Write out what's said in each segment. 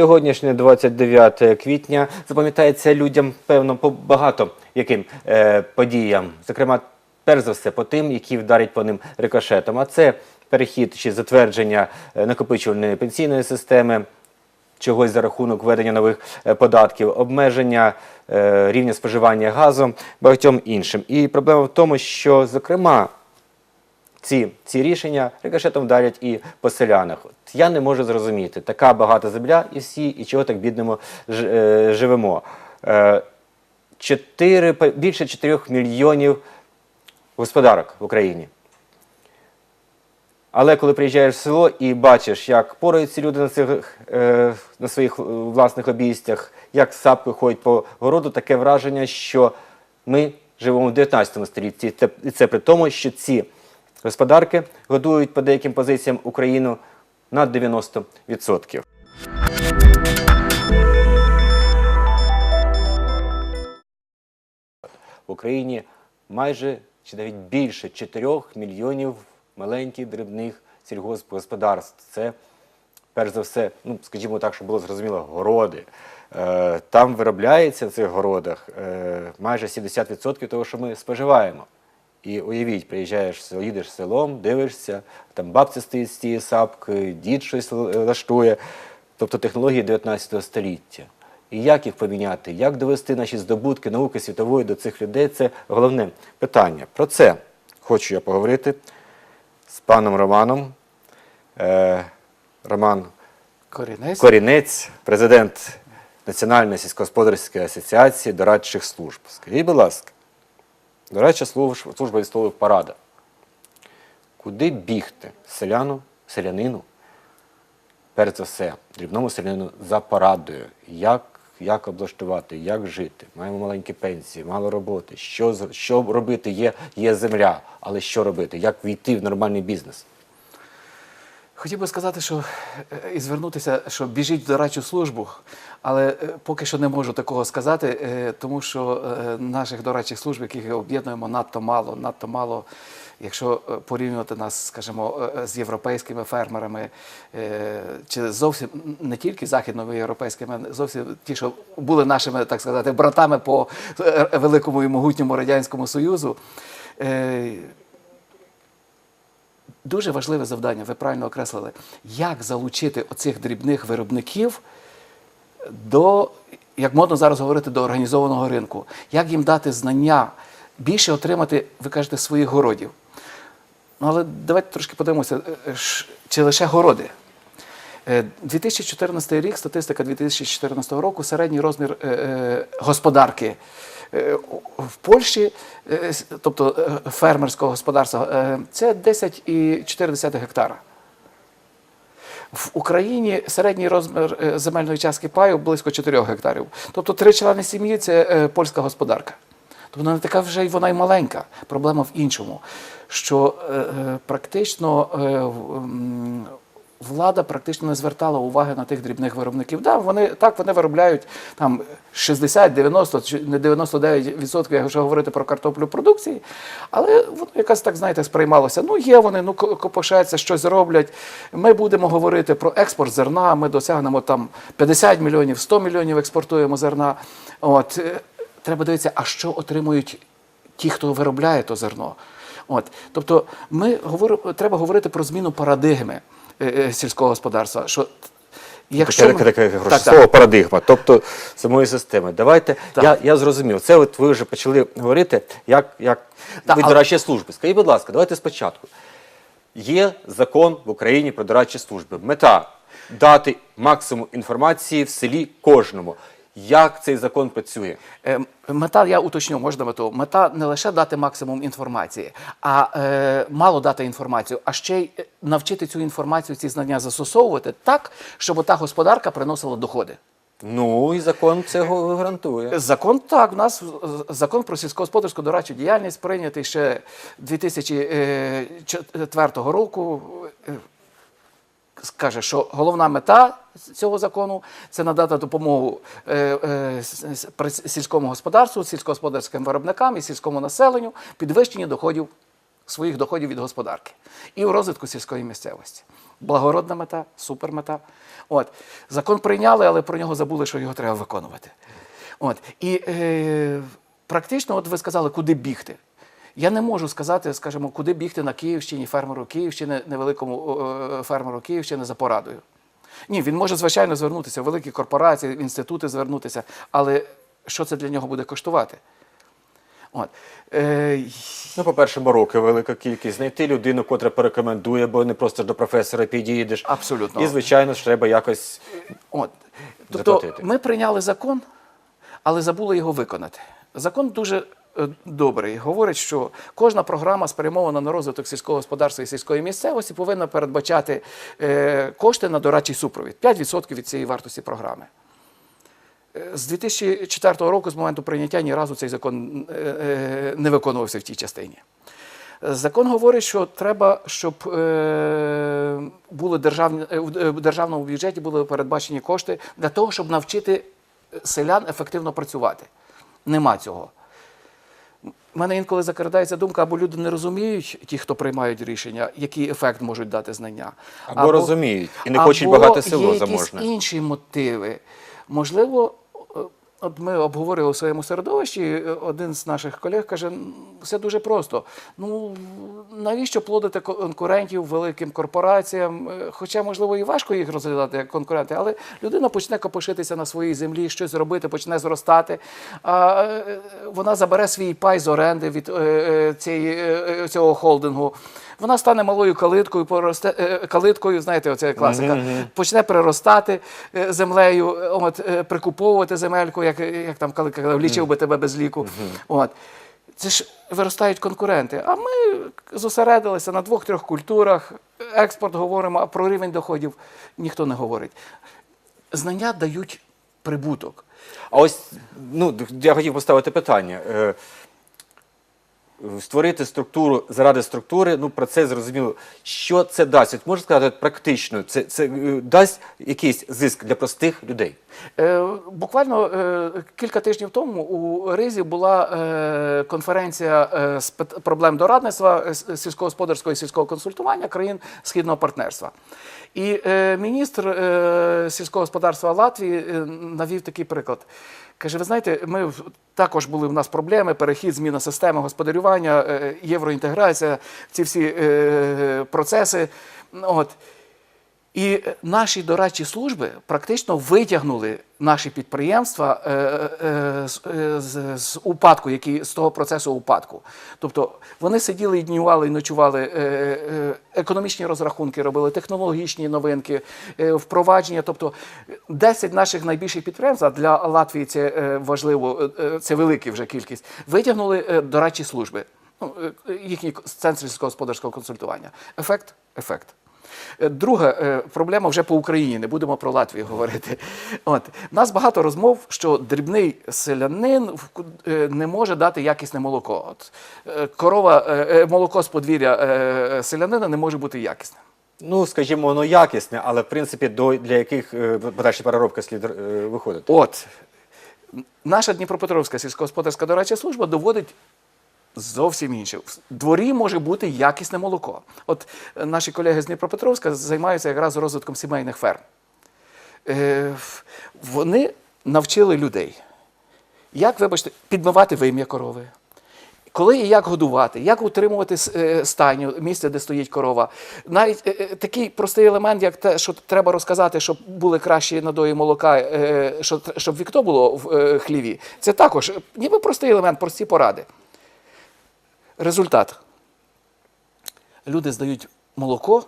Сьогоднішнє 29 квітня запам'ятається людям, певно, по багато яким е, подіям. Зокрема, перш за все, по тим, які вдарять по ним рикошетом. А це перехід чи затвердження е, накопичувальної пенсійної системи, чогось за рахунок введення нових е, податків, обмеження е, рівня споживання газу, багатьом іншим. І проблема в тому, що, зокрема, ці, ці рішення рикошетом вдарять і по селянах. От я не можу зрозуміти, така багата земля і всі, і чого так біднемо ж- е, живемо. Е, чотири, більше 4 мільйонів господарок в Україні. Але коли приїжджаєш в село і бачиш, як пораються люди на, цих, е, на своїх власних обійстях, як сапки ходять по городу, таке враження, що ми живемо в 19 столітті. І це при тому, що ці господарки годують по деяким позиціям Україну на 90%. В Україні майже чи навіть більше 4 мільйонів маленьких дрібних сільгоспгосподарств. Це перш за все, ну скажімо так, щоб було зрозуміло, городи. Е, там виробляється в цих городах е, майже 70% того, що ми споживаємо. І уявіть, приїжджаєш їдеш селом, дивишся, там бабця стоїть з тією сапкою, дід щось лаштує. Тобто технології 19 століття. І як їх поміняти, як довести наші здобутки науки світової до цих людей це головне питання. Про це хочу я поговорити з паном Романом. Е, Роман Корінець. Корінець, президент Національної сільськогосподарської асоціації дорадчих служб. Скажіть, будь ласка, дорадча служба, служба військових порада. Куди бігти селяну, селянину, перш за все, дрібному селянину за порадою, як, як облаштувати, як жити? Маємо маленькі пенсії, мало роботи. Що, що робити? Є, є земля, але що робити? Як війти в нормальний бізнес? Хотів би сказати, що е, і звернутися, що біжіть в дорадчу службу, але е, поки що не можу такого сказати, е, тому що наших дорадчих служб, яких об'єднуємо, надто мало, надто мало. Якщо порівнювати нас, скажімо, з європейськими фермерами, чи зовсім не тільки західноєвропейськими, а зовсім ті, що були нашими, так сказати, братами по великому і могутньому радянському союзу. Е, Дуже важливе завдання, ви правильно окреслили, як залучити оцих дрібних виробників до, як модно зараз говорити, до організованого ринку, як їм дати знання, більше отримати, ви кажете, своїх городів. Ну, але давайте трошки подивимося, е, чи лише городи. Е, 2014 рік, статистика 2014 року, середній розмір е, е, господарки е, в Польщі, е, тобто е, фермерського господарства, е, це 10,4 гектара. В Україні середній розмір е, земельної частки паю близько 4 гектарів. Тобто три члени сім'ї це е, польська господарка. Тобто вона не така вже й вона й маленька. Проблема в іншому, що е, е, практично е, влада практично не звертала уваги на тих дрібних виробників. Да, вони так вони виробляють там 60, 90, чи не 99%, якщо говорити про картоплю продукції, але воно якось так, знаєте, сприймалося. Ну, є вони, ну ко- копошаться, щось роблять. Ми будемо говорити про експорт зерна. Ми досягнемо там 50 мільйонів, 100 мільйонів експортуємо зерна. От е, треба дивитися, а що отримують ті, хто виробляє то зерно. От, тобто, ми говоримо, треба говорити про зміну парадигми сільського господарства. Що якщо таке, таке, таке Так, слово так. парадигма, тобто самої системи. Давайте Так. я, я зрозумів. Це от ви вже почали говорити, як, як Так, ви але- дорадчої служби. Скажіть, будь ласка, давайте спочатку. Є закон в Україні про дорадчі служби. Мета дати максимум інформації в селі кожному. Як цей закон працює? Е, Мета, я уточню, можна мету. Мета не лише дати максимум інформації, а е, мало дати інформацію, а ще й е, навчити цю інформацію, ці знання застосовувати так, щоб та господарка приносила доходи. Ну і закон цього гарантує. Закон так, в нас е, закон про сільськогосподарську дорадчу діяльність прийнятий ще 2004 року. Е, Скаже, що головна мета цього закону це надати допомогу е, е, сільському господарству, сільськогосподарським виробникам і сільському населенню, підвищенні доходів своїх доходів від господарки і в розвитку сільської місцевості. Благородна мета, супермета. От. Закон прийняли, але про нього забули, що його треба виконувати. От. І е, практично, от ви сказали, куди бігти. Я не можу сказати, скажімо, куди бігти на Київщині, фермеру Київщини, невеликому е, фермеру Київщини за порадою. Ні, він може, звичайно, звернутися в великі корпорації, в інститути звернутися, але що це для нього буде коштувати? От. Е, Ну, по-перше, мороки велика кількість. Знайти людину, котра порекомендує, бо не просто до професора підійдеш. Абсолютно. І, звичайно ж, треба якось. От. Тобто Заплатити. ми прийняли закон, але забули його виконати. Закон дуже добрий. Говорить, що кожна програма спрямована на розвиток сільського господарства і сільської місцевості повинна передбачати е, кошти на дорадчий супровід 5% від цієї вартості програми. Е, З 2004 року, з моменту прийняття, ні разу цей закон е, е, не виконувався в тій частині. Е, Закон говорить, що треба, щоб е, були державні, е, е, в державному бюджеті були передбачені кошти для того, щоб навчити селян ефективно працювати. Нема цього. У мене інколи закрадається думка, або люди не розуміють, ті, хто приймають рішення, який ефект можуть дати знання. Або розуміють і не хочуть або багато село є заможне. інші мотиви. Можливо, от ми обговорили у своєму середовищі, е, один з наших колег каже, все дуже просто. Ну, навіщо плодити конкурентів великим корпораціям? Е, Хоча, можливо, і важко їх розглядати як конкуренти, але людина почне копошитися на своїй землі, щось робити, почне зростати. А е, вона забере свій пай з оренди від цієї, цього холдингу. Вона стане малою калиткою, поросте е, калиткою, знаєте, оце класика. Почне приростати е, землею, е, от, е, прикуповувати земельку, як, як там калика казав, лічив би тебе без ліку. От. Це ж виростають конкуренти. А ми зосередилися на двох-трьох культурах, експорт говоримо, а про рівень доходів ніхто не говорить. Знання дають прибуток. А ось ну, я хотів поставити питання. Створити структуру заради структури, ну про це зрозуміло. Що це дасть? От можна сказати практично, це, це е, дасть якийсь зиск для простих людей. Е, Буквально е, кілька тижнів тому у Ризі була е, конференція з проблем дорадництва сільськогосподарського і сільського консультування країн східного партнерства. І міністр сільського господарства Латвії навів такий приклад. Каже, ви знаєте, ми також були в нас проблеми, перехід, зміна системи господарювання, євроінтеграція, ці всі процеси. От. І наші дорадчі служби практично витягнули наші підприємства е, е, з, е, з, з упадку, які, з того процесу упадку. Тобто вони сиділи і днювали, і ночували, економічні розрахунки робили, технологічні новинки, впровадження. Тобто 10 наших найбільших підприємств, а для Латвії це важливо, це велика вже кількість, витягнули дорадчі служби. Ну, е, їхній центр сільськогосподарського консультування. Ефект? Ефект. Е, Друга е, проблема вже по Україні, не будемо про Латвію говорити. От у нас багато розмов, що дрібний селянин е, не може дати якісне молоко. От корова, молоко з подвір'я селянина не може бути якісним. Ну, скажімо, воно якісне, але в принципі до для яких подальша переробка слід виходити. От наша Дніпропетровська сільськогосподарська дорадча служба доводить. Зовсім інше. В дворі може бути якісне молоко. От е, наші колеги з Дніпропетровська займаються якраз розвитком сімейних ферм. Е, вони навчили людей, як, вибачте, підмивати вим'я корови, коли і як годувати, як утримувати е, стайню, місце, де стоїть корова. Навіть е, е, такий простий елемент, як те, що треба розказати, щоб були кращі надої молока, е, що щоб вікно було в е, хліві. Це також ніби простий елемент, прості поради. Результат. Люди здають молоко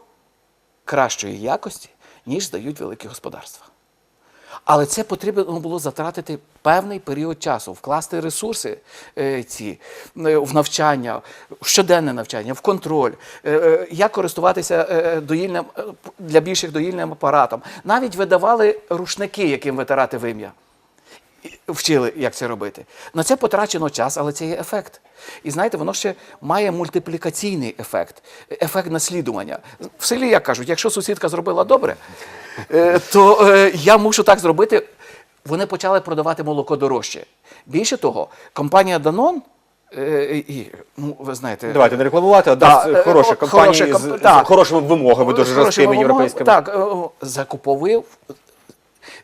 кращої якості, ніж здають великі господарства. Але це потрібно було затратити певний період часу, вкласти ресурси е, ці е, в навчання, в щоденне навчання, в контроль, е, як користуватися доїльним для більших доїльним апаратом. Навіть видавали рушники, яким витирати вим'я. Вчили, як це робити. На це потрачено час, але це є ефект. І знаєте, воно ще має мультиплікаційний ефект, ефект наслідування. В селі, як кажуть, якщо сусідка зробила добре, е, то е, я мушу так зробити. Вони почали продавати молоко дорожче. Більше того, компанія Danone Е, і, ну, ви знаєте, Давайте не рекламувати, а Да, хороша компанія з, комп- з хорошими вимогами, дуже жорсткими європейськими. Так, закуповує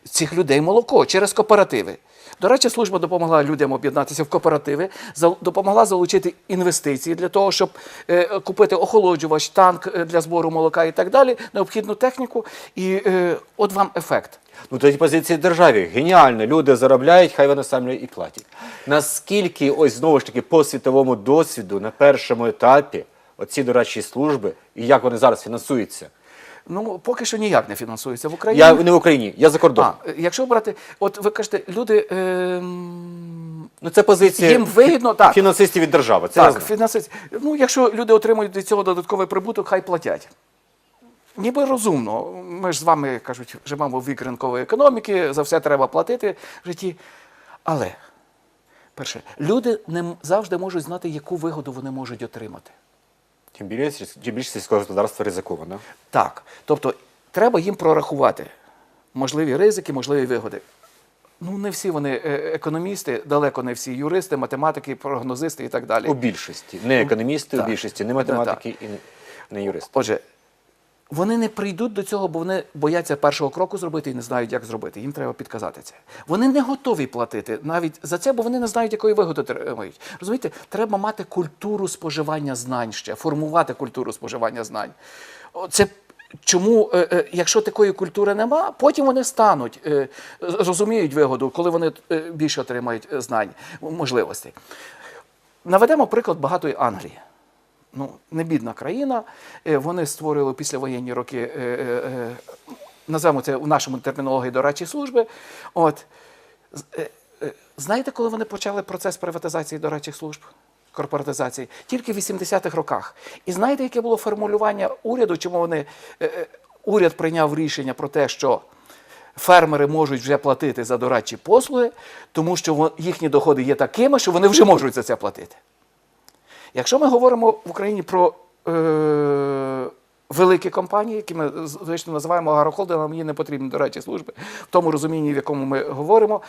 цих людей молоко через кооперативи. До речі, служба допомогла людям об'єднатися в кооперативи, допомогла залучити інвестиції для того, щоб е, купити охолоджувач, танк е, для збору молока і так далі, необхідну техніку. І е, от вам ефект. Ну тоді позиції державі геніально. Люди заробляють, хай вони самі і платять. Наскільки ось знову ж таки по світовому досвіду на першому етапі оці дорадчі служби і як вони зараз фінансуються? Ну, поки що ніяк не фінансується в Україні. Я не в Україні, я за кордоном. А, е, якщо брати, от ви кажете, люди. ем, Ну це позиція Їм вигідно, так. фінансистів від держави. Це Так, знаю. фінансист. Ну, якщо люди отримують від цього додатковий прибуток, хай платять. Ніби розумно. Ми ж з вами кажуть, живемо в вік ринкової економіки, за все треба платити в житті. Але, перше, люди не завжди можуть знати, яку вигоду вони можуть отримати. Тим більше, тим більше сільського господарства ризиковано. Так. Тобто, треба їм прорахувати можливі ризики, можливі вигоди. Ну, не всі вони е, економісти, далеко не всі юристи, математики, прогнозисти і так далі. У більшості. Не економісти, так. у більшості, не математики і не, не юристи. Отже, вони не прийдуть до цього, бо вони бояться першого кроку зробити і не знають, як зробити. Їм треба підказати це. Вони не готові платити навіть за це, бо вони не знають, якої вигоди отримають. Розумієте, треба мати культуру споживання знань ще, формувати культуру споживання знань. Це Чому, е, е, якщо такої культури нема, потім вони стануть, е, розуміють вигоду, коли вони більше отримають знань, можливостей. Наведемо приклад багатої Англії. Ну, не бідна країна. Е, Вони створили післявоєнні роки, е, е, назвемо це в нашому термінології дорадчі служби. От. Знаєте, коли вони почали процес приватизації дорадчих служб? Корпоратизації тільки в 80-х роках. І знаєте, яке було формулювання уряду, чому вони уряд прийняв рішення про те, що фермери можуть вже платити за дорадчі послуги, тому що їхні доходи є такими, що вони вже можуть за це платити. Якщо ми говоримо в Україні про е, великі компанії, які ми звично називаємо агрохолдингами, мені не потрібні дорадчі служби, в тому розумінні, в якому ми говоримо,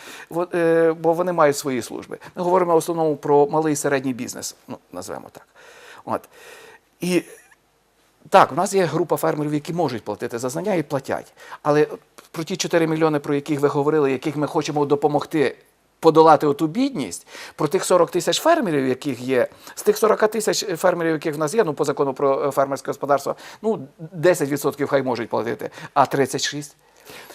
е, бо вони мають свої служби. Ми говоримо в основному про малий і середній бізнес, ну, назвемо так. От. І так, у нас є група фермерів, які можуть платити за знання і платять. Але про ті 4 мільйони, про яких ви говорили, яких ми хочемо допомогти подолати оту бідність, про тих 40 тисяч фермерів, яких є, з тих 40 тисяч фермерів, яких в нас є, ну по закону про е, фермерське господарство, ну 10% хай можуть платити, а 36%.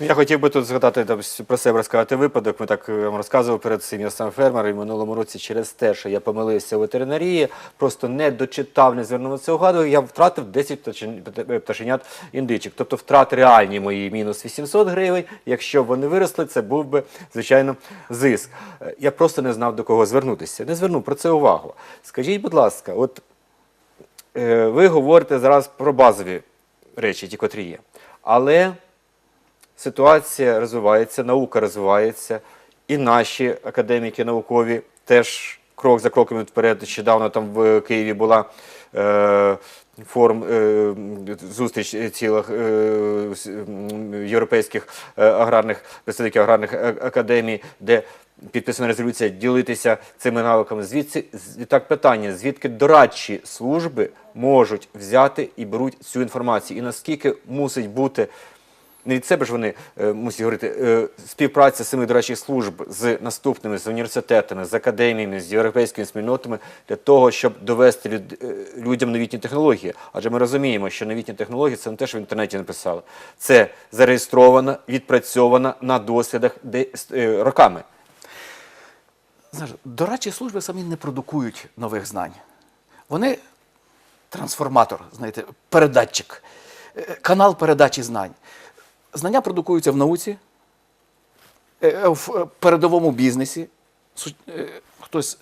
Ну, Я хотів би тут згадати там, про себе розказати випадок. Ми так е, вам розказували перед цим. Я сам фермер і в минулому році через те, що я помилився у ветеринарії, просто не дочитав, не звернув на увагу. Я втратив 10 пташенят індичок. Тобто втрати реальні мої мінус 800 гривень. Якщо б вони виросли, це був би звичайно зиск. Е, Я просто не знав до кого звернутися. Не звернув про це увагу. Скажіть, будь ласка, от е, ви говорите зараз про базові речі, ті, котрі є. Але ситуація розвивається, наука розвивається, і наші академіки наукові теж крок за кроком вперед. Нещодавно там в Києві була е, форум, е, зустріч цілих е, європейських е, аграрних представників аграрних академій, де підписана резолюція ділитися цими навиками. Звідси так питання: звідки дорадчі служби можуть взяти і беруть цю інформацію, і наскільки мусить бути не від себе ж вони е, мусять говорити е, співпраця семи дорадчих служб з наступними, з університетами, з академіями, з європейськими спільнотами для того, щоб довести е, людям новітні технології. Адже ми розуміємо, що новітні технології це не те, що в інтернеті написали. Це зареєстровано, відпрацьовано на досвідах роками. Знаєш, дорадчі служби самі не продукують нових знань. Вони трансформатор, знаєте, передатчик, канал передачі знань. Знання продукуються в науці, е, е, в е, передовому бізнесі. Хтось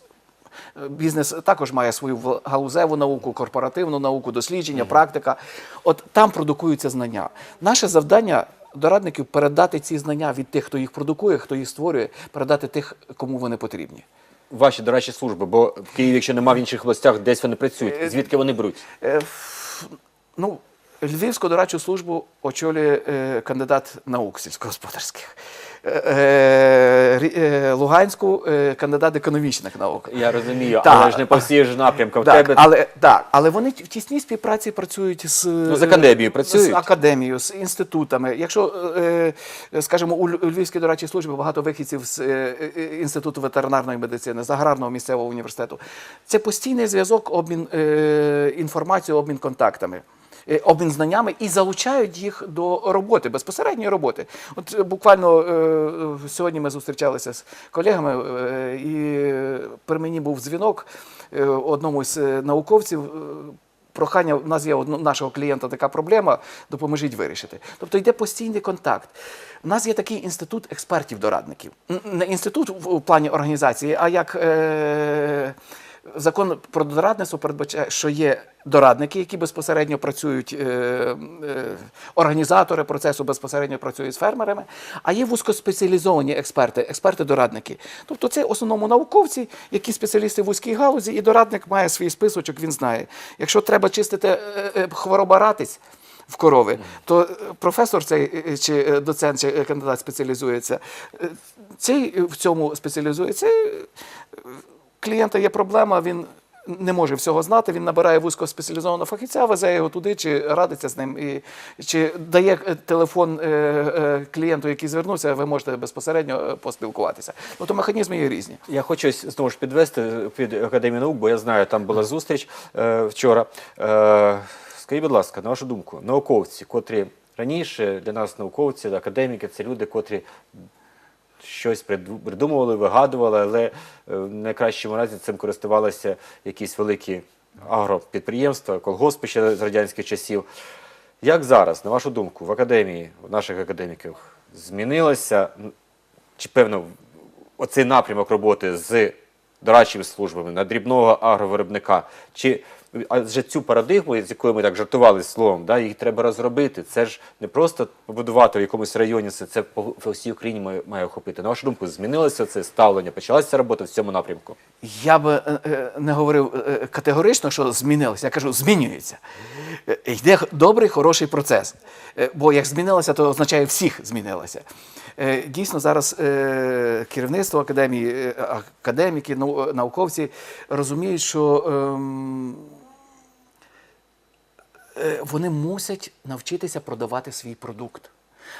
бізнес також має свою галузеву науку, корпоративну науку, дослідження, практика. От там продукуються знання. Наше завдання дорадників передати ці знання від тих, хто їх продукує, хто їх створює, передати тих, кому вони потрібні. Ваші дорадчі служби, бо в Києві, якщо немає в інших областях, десь вони працюють. Звідки вони беруть? Ну, Львівську дорадчу службу очолює е, кандидат наук сільськогосподарських. Е, е, Луганську кандидат економічних наук. Я розумію, Так. але ж не по всіх ж напрямкам. В Так, тебе але, так, але вони в тісній співпраці працюють з, Ну, з академією працюють? з академією, з інститутами. Якщо, скажімо, у Львівській дорадчій службі багато вихідців з інституту ветеринарної медицини, з аграрного місцевого університету. Це постійний зв'язок, обмін інформацією, обмін контактами. Е, Обмін знаннями і залучають їх до роботи, безпосередньої роботи. От е, буквально е, сьогодні ми зустрічалися з колегами, і при мені був дзвінок одному з науковців. Прохання, у нас є у нашого клієнта така проблема, допоможіть вирішити. Тобто йде постійний контакт. У нас є такий інститут експертів-дорадників. Не інститут в плані організації, а як е, закон про дорадництво передбачає, що є дорадники, які безпосередньо працюють, е, е, організатори процесу безпосередньо працюють з фермерами, а є вузькоспеціалізовані експерти, експерти-дорадники. Тобто це в основному науковці, які спеціалісти в вузькій галузі, і дорадник має свій списочок, він знає. Якщо треба чистити е, е, хвороба ратиць, в корови, то е, професор цей е, чи е, доцент, чи е, кандидат спеціалізується. е, Цей е, в цьому спеціалізується. Е, Клієнта є проблема, він не може всього знати, він набирає вузькоспеціалізованого фахівця, везе його туди, чи радиться з ним, і, чи дає е, телефон е, е, клієнту, який звернувся, ви можете безпосередньо е, поспілкуватися. Тобто механізми є різні. Я хочу знову ж підвести під Академію наук, бо я знаю, там була зустріч е, вчора. Е, скажіть, будь ласка, на вашу думку, науковці, котрі раніше для нас науковці, академіки, це люди, котрі щось приду- придумували, вигадували, але е, в найкращому разі цим користувалися якісь великі агропідприємства, колгоспи ще з радянських часів. Як зараз, на вашу думку, в академії, у наших академіків змінилося чи певно оцей напрямок роботи з дорадчими службами на дрібного агровиробника? Чи адже цю парадигму, з якою ми так жартували словом, да, її треба розробити. Це ж не просто побудувати в якомусь районі, це, це по, всій Україні має, має охопити. На вашу думку, змінилося це ставлення? Почалася робота в цьому напрямку? Я би е, е, не говорив е, категорично, що змінилося. Я кажу, змінюється. Е, Йде добрий, хороший процес. Е, Бо як змінилося, то означає всіх змінилося. Е, Дійсно, зараз е, керівництво академії, е, академіки, нау- науковці розуміють, що е, вони мусять навчитися продавати свій продукт.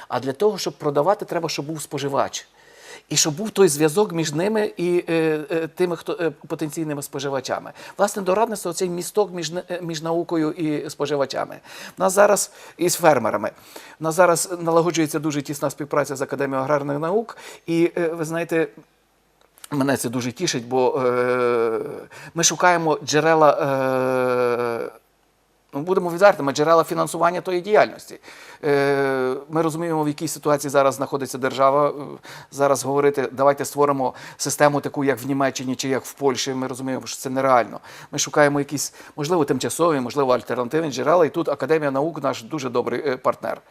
А для того, щоб продавати, треба, щоб був споживач. І щоб був той зв'язок між ними і е, е, тими, хто е, потенційними споживачами. Власне, дорадництво цей місток між, е, між наукою і споживачами. У нас зараз і з фермерами. У нас зараз налагоджується дуже тісна співпраця з Академією аграрних наук. І е, ви знаєте, Мене це дуже тішить, бо е, ми шукаємо джерела. Е, Ну, будемо відвертими, джерела фінансування тої діяльності. Е, ми розуміємо, в якій ситуації зараз знаходиться держава. Е, Зараз говорити, давайте створимо систему таку, як в Німеччині чи як в Польщі. Ми розуміємо, що це нереально. Ми шукаємо якісь, можливо, тимчасові, можливо, альтернативні джерела. І тут Академія наук наш дуже добрий е, партнер.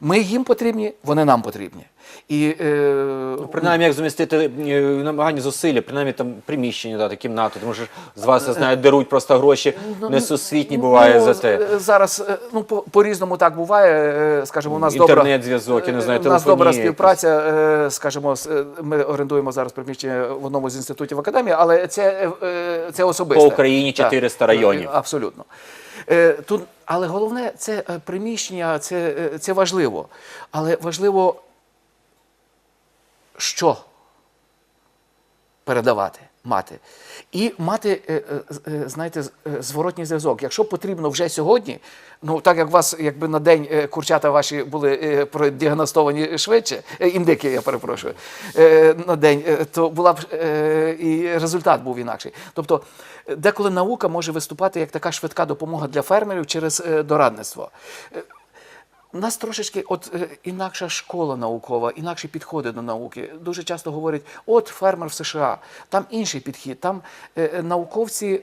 Ми їм потрібні, вони нам потрібні. І, е, Принаймні, як змістити е, намагання зусилля, принаймні там приміщення, дати, кімнату, тому що з вас, я знаю, деруть просто гроші, несусвітні буває ну, за те. Е, Зараз е, ну по, по-різному так буває. е, Скажімо, у нас добра Інтернет-зв'язок, я не знаю, е, у нас добра співпраця. е, Скажімо, е, ми орендуємо зараз приміщення в одному з інститутів академії, але це, е, е, це особисто По Україні 400 районів. Абсолютно. Е, Тут, але головне, це е, приміщення, це, е, це важливо. Але важливо, що передавати, мати. І мати, е, е, е, знаєте, зворотній зв'язок. Якщо потрібно вже сьогодні, ну так як у вас якби на день курчата ваші були продіагностовані швидше, індики, я перепрошую, на день, то була б і результат був інакший. Тобто, деколи наука може виступати як така швидка допомога для фермерів через дорадництво. Нас трошечки от е, інакша школа наукова, інакші підходи до науки. Дуже часто говорять, от фермер в США, там інший підхід, там е, е, науковці,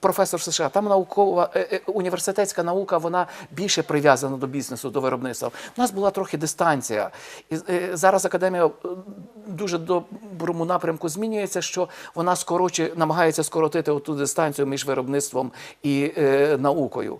професор в США, там наукова університетська наука, вона більше прив'язана до бізнесу, до виробництва. У нас була трохи дистанція. І зараз академія дуже доброму напрямку змінюється, що вона скорочує, намагається скоротити ту дистанцію між виробництвом і наукою.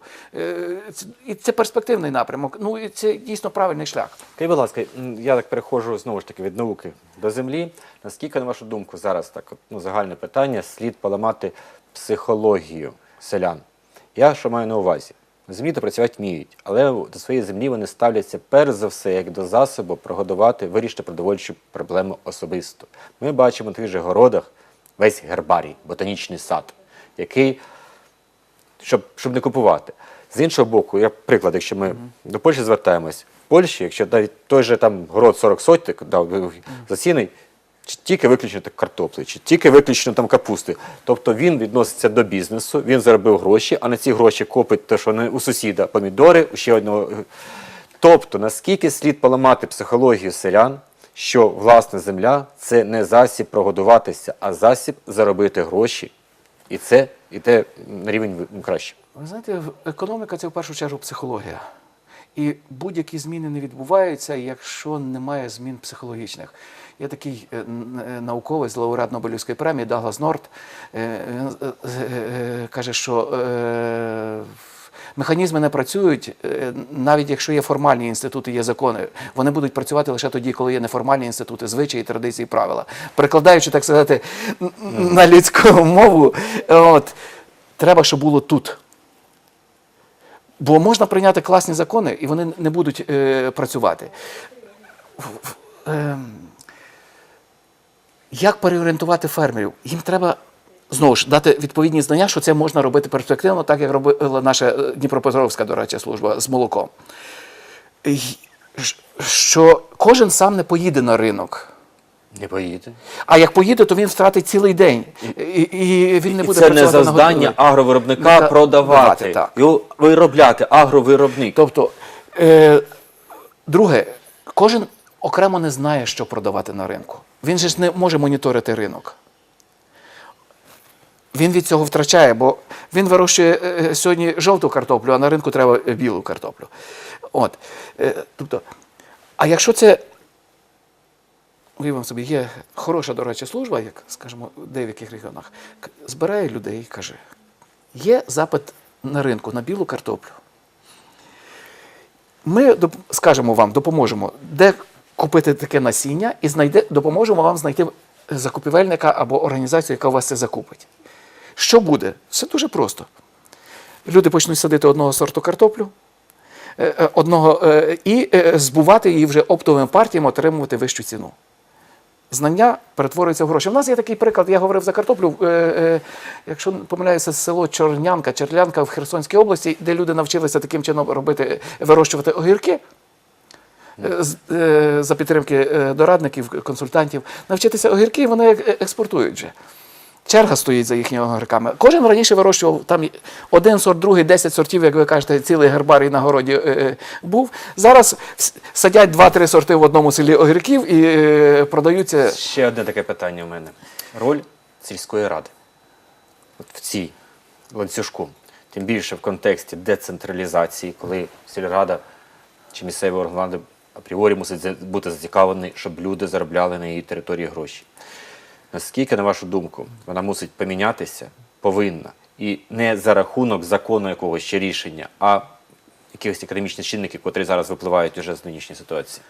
І це перспективний напрямок. Ну це дійсно правильний шлях. Скажіть, будь ласка, я так переходжу знову ж таки від науки до землі. Наскільки, на вашу думку, зараз так ну, загальне питання, слід поламати психологію селян? Я що маю на увазі? То працювати вміють, але до своєї землі вони ставляться перш за все як до засобу прогодувати, вирішити продовольчу проблему особисто. Ми бачимо на тих же городах весь гербарій, ботанічний сад, який щоб, щоб не купувати. З іншого боку, я приклад, якщо ми до Польщі звертаємось, в Польщі, якщо навіть той же там город 40 соток да, ви- засіяний, чи тільки виключно так картоплі, чи тільки виключно там капусти. Тобто він відноситься до бізнесу, він заробив гроші, а на ці гроші копить те, що не у сусіда помідори, у ще одного. Тобто, наскільки слід поламати психологію селян, що власна земля це не засіб прогодуватися, а засіб заробити гроші. І це іде на рівень краще. Ви знаєте, економіка це в першу чергу психологія. І будь-які зміни не відбуваються, якщо немає змін психологічних. Є такий е, е, науковець, лауреат Нобелівської премії Даглас Норт, е, каже, що механізми не працюють, е, навіть якщо є формальні інститути, є закони. Вони будуть працювати лише тоді, коли є неформальні інститути, звичаї, традиції, правила. Перекладаючи, так сказати, на людську мову, от, треба, щоб було тут. Бо можна прийняти класні закони, і вони не будуть е, працювати. Ем, як переорієнтувати фермерів? Їм треба знову ж дати відповідні знання, що це можна робити перспективно, так як робила наша е, Дніпропетровська, до речі, служба з молоком. Що кожен сам не поїде на ринок. Не поїде. А як поїде, то він втратить цілий день. І, і він не І буде це не завдання агровиробника Не продавати, так. його виробляти, агровиробник. Тобто, е, друге, кожен окремо не знає, що продавати на ринку. Він же ж не може моніторити ринок. Він від цього втрачає, бо він вирощує е, сьогодні жовту картоплю, а на ринку треба е, білу картоплю. От. Е, тобто, а якщо це, уявимо собі, є хороша, до речі, служба, як, скажімо, в деяких регіонах, збирає людей і каже, є запит на ринку на білу картоплю. Ми скажемо вам, допоможемо, де купити таке насіння, і знайде, допоможемо вам знайти закупівельника або організацію, яка у вас це закупить. Що буде? Все дуже просто. Люди почнуть садити одного сорту картоплю, е, е, одного, е, і збувати її вже оптовими партіями, отримувати вищу ціну. Знання перетворюються в гроші. У нас є такий приклад, я говорив за картоплю. Е, е, якщо помиляюся, село Чорнянка, Черлянка в Херсонській області, де люди навчилися таким чином робити, вирощувати огірки. За підтримки дорадників, консультантів, навчитися огірки, вони експортують вже. Черга стоїть за їхніми огірками. Кожен раніше вирощував там один сорт, другий, 10 сортів, як ви кажете, цілий гербарій на городі е, е, був. Зараз садять 2-3 сорти в одному селі огірків і е, продаються. Ще одне таке питання у мене. Роль сільської ради. От в цій ланцюжку. Тим більше в контексті децентралізації, коли сільрада чи місцеві органи влади апріорі мусить бути зацікавлені, щоб люди заробляли на її території гроші. Наскільки, на вашу думку, вона мусить помінятися, повинна, і не за рахунок закону якогось ще рішення, а якихось економічних чинників, котрі зараз випливають уже з нинішньої ситуації.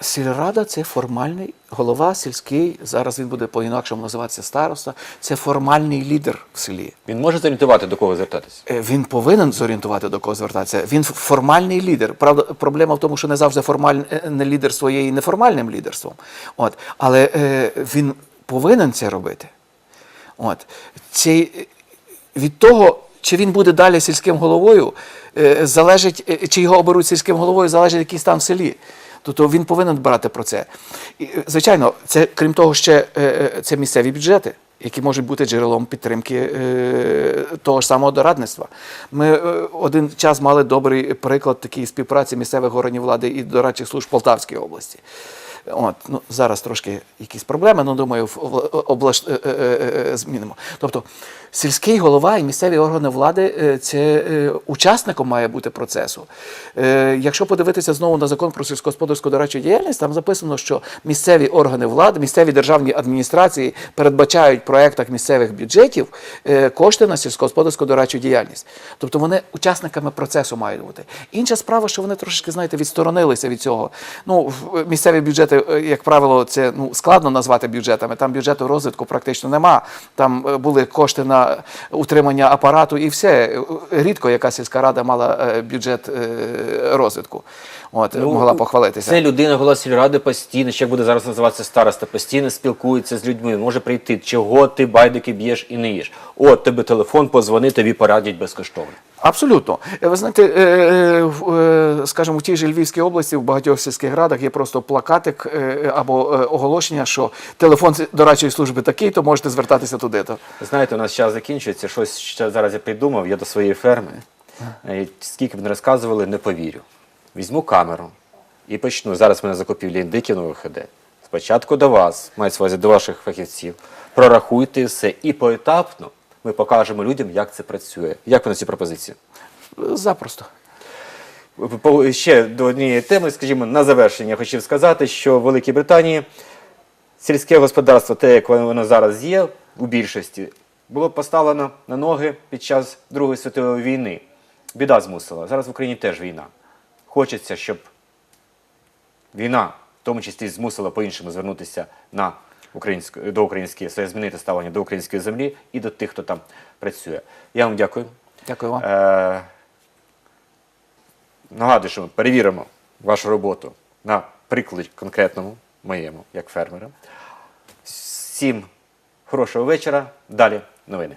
Сільрада це формальний голова сільський. Зараз він буде по-інакшому називатися староста. Це формальний лідер в селі. Він може зорієнтувати, до кого звертатися? Е, Він повинен зорієнтувати до кого звертатися. Він формальний лідер. Правда, проблема в тому, що не завжди формальне лідерство є і неформальним лідерством. От. Але е, він повинен це робити. От. Цей, від того, чи він буде далі сільським головою, е, залежить, е, чи його оберуть сільським головою, залежить, який стан в селі. Тобто він повинен брати про це. І, е, звичайно, це крім того, ще е, е, це місцеві бюджети, які можуть бути джерелом підтримки е, того ж самого дорадництва. Ми е, один час мали добрий приклад такої співпраці місцевих органів влади і дорадчих служб Полтавської області. От, ну, зараз трошки якісь проблеми, але думаю, в- в- облаш... е, е, е, е, змінимо. Тобто Сільський голова і місцеві органи влади е, це е, учасником має бути процесу. Е, Якщо подивитися знову на закон про сільськогосподарську дорадчу діяльність, там записано, що місцеві органи влади, місцеві державні адміністрації передбачають в проєктах місцевих бюджетів кошти на сільськогосподарську дорадчу діяльність. Тобто вони учасниками процесу мають бути. Інша справа, що вони трошечки, знаєте, відсторонилися від цього. Ну, місцеві бюджети, як правило, це ну, складно назвати бюджетами. Там бюджету розвитку практично нема. Там були кошти на утримання апарату і все. Е, Рідко яка сільська рада мала е, бюджет е, розвитку. От, могла похвалитися. Це людина, голова сільради постійно, ще буде зараз називатися староста, постійно спілкується з людьми, може прийти, чого ти байдики б'єш і не їш. От тебе телефон, позвони, тобі порадять безкоштовно. Абсолютно. Е, Ви знаєте, е, е, скажімо, в тій же Львівській області, в багатьох сільських радах є просто плакатик або оголошення, що телефон дорадчої служби такий, то можете звертатися туди. То. Знаєте, у нас час закінчується. Щось ще зараз я придумав, я до своєї ферми. Скільки б не розказували, не повірю. Візьму камеру і почну. Зараз в мене закупівлі індиків нових іде. Спочатку до вас, мається увазі до ваших фахівців. Прорахуйте все і поетапно ми покажемо людям, як це працює. Як ви на ці пропозиції? Запросто. Ще до однієї теми, скажімо, на завершення я хотів сказати, що в Великій Британії сільське господарство, те, як воно зараз є, у більшості, було поставлено на ноги під час Другої світової війни. Біда змусила. Зараз в Україні теж війна. Хочеться, щоб війна, в тому числі, змусила по-іншому звернутися на українську, до української, своє змінити ставлення до української землі і до тих, хто там працює. Я вам дякую. Дякую вам. Е, нагадую, що ми перевіримо вашу роботу на прикладі конкретному, моєму, як фермера. Всім хорошого вечора. Далі новини.